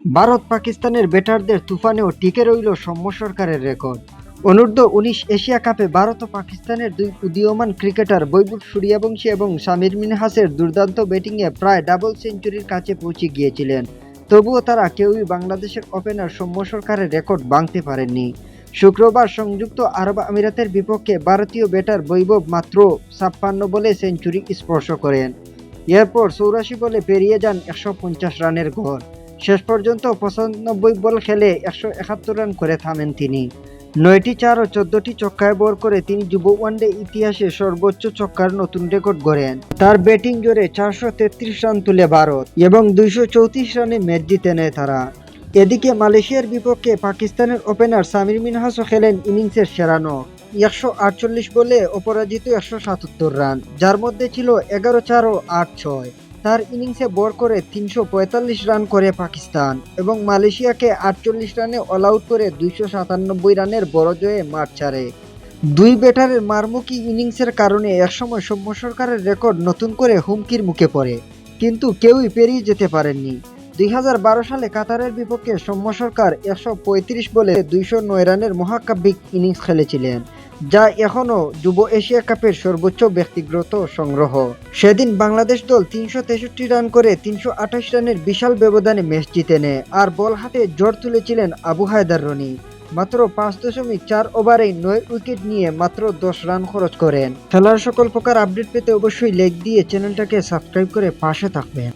ভারত পাকিস্তানের ব্যাটারদের তুফানেও টিকে রইল সৌম্য সরকারের রেকর্ড। অনূর্ধ্ব উনিশ এশিয়া কাপে ভারত ও পাকিস্তানের দুই উদীয়মান ক্রিকেটার বৈভব সূর্যবংশী এবং সামির মিনহাসের দুর্দান্ত ব্যাটিংয়ে প্রায় ডাবল সেঞ্চুরির কাছে পৌঁছে গিয়েছিলেন। তবুও তারা কেউই বাংলাদেশের ওপেনার সৌম্য সরকারের রেকর্ড ভাঙতে পারেননি। শুক্রবার সংযুক্ত আরব আমিরাতের বিপক্ষে ভারতীয় ব্যাটার বৈভব মাত্র ছাপ্পান্ন বলে সেঞ্চুরি স্পর্শ করেন। এরপর চৌরাশি বলে পেরিয়ে যান একশো পঞ্চাশ রানের গড়। শেষ পর্যন্ত পঁচানব্বই বল খেলে একশো একাত্তর রান করে থামেন তিনি। নয়টি চার ও চোদ্দটি ছক্কায় বর করে তিনি যুব ওয়ানডে ইতিহাসে সর্বোচ্চ ছক্কার নতুন রেকর্ড গড়েন। তার ব্যাটিং জোরে চারশো তেত্রিশ রান তুলে ভারত এবং দুইশো চৌত্রিশ রানে ম্যাচ জিতে নেয় তারা। এদিকে মালয়েশিয়ার বিপক্ষে পাকিস্তানের ওপেনার সামির মিনহাসও খেলেন ইনিংসের সেরানো একশো আটচল্লিশ বলে অপরাজিত একশো সাতাত্তর রান, যার মধ্যে ছিল এগারো চার ও আট ছয়। তার ইনিংসে বর করে তিনশো পঁয়তাল্লিশ রান করে পাকিস্তান এবং মালয়েশিয়াকে আটচল্লিশ রানে অল আউট করে দুইশো সাতানব্বই রানের বড় জয়ে মাঠ ছাড়ে। দুই ব্যাটারের মারমুখী ইনিংসের কারণে একসময় সৌম্য সরকারের রেকর্ড নতুন করে হুমকির মুখে পড়ে, কিন্তু কেউই পেরিয়ে যেতে পারেননি। দুই হাজার বারো সালে কাতারের বিপক্ষে সৌম্য সরকার একশো পঁয়ত্রিশ বলে দুইশো নয় রানের মহাকাব্যিক ইনিংস খেলেছিলেন। যা এখনও যুব এশিয়া কাপের সর্বোচ্চ ব্যক্তিগত সংগ্রহ। সেদিন বাংলাদেশ দল তিনশো তেষট্টি রান করে তিনশো আঠাশ রানের বিশাল ব্যবধানে ম্যাচ জিতে নেয়, আর বল হাতে জ্বর তুলেছিলেন আবু হায়দার রনি। মাত্র পাঁচ দশমিক চার ওভারেই নয় উইকেট নিয়ে মাত্র দশ রান খরচ করেন। খেলার সকল প্রকার আপডেট পেতে অবশ্যই লেগ দিয়ে চ্যানেলটাকে সাবস্ক্রাইব করে পাশে থাকবেন।